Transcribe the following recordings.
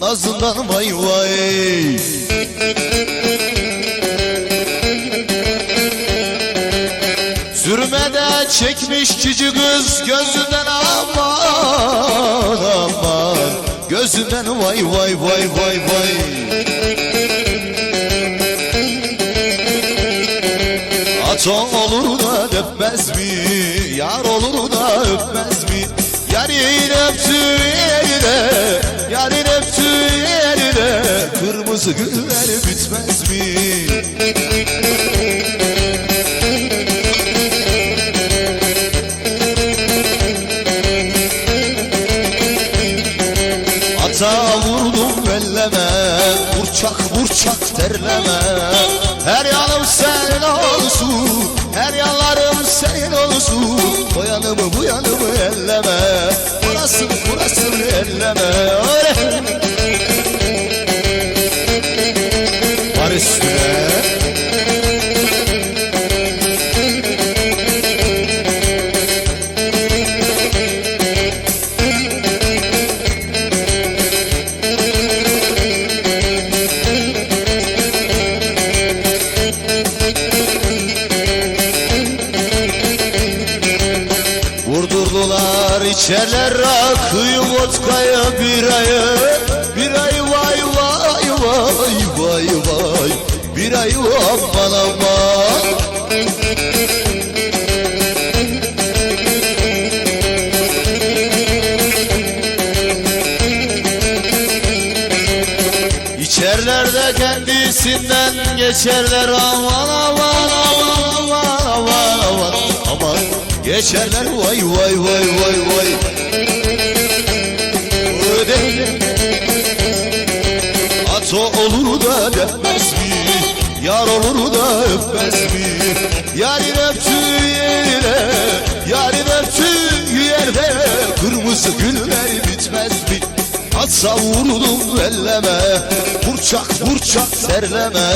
nazından vay vay Sürmede çekmiş cici kız gözünden aman aman Gözünden vay vay vay vay vay At olur da öpmez mi? Yar olur da öpmez mi? Yarın öptü yerine Yarın öptü yerine Kırmızı güller bitmez mi? Ata vurdum elleme Burçak burçak terleme Her yanım senin olsun Her O yanımı bu yanımı elleme. Burasını burasını elleme Vurdurdular içerler rakıyı vodkayı birayı Birayı vay vay vay vay vay. Birayı aman aman. İçerler de kendisinden geçerler. Aman aman aman aman aman aman Geçerler vay vay vay vay vay. Öde At o olur da öpmez mi? Yar olur da öpmez mi? Yarın öptüğü yerine Yarın öptüğü yerde Kırmızı güller bitmez mi? Atsa vuruldum elleme Burçak burçak serleme.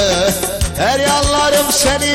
Her yanlarım senin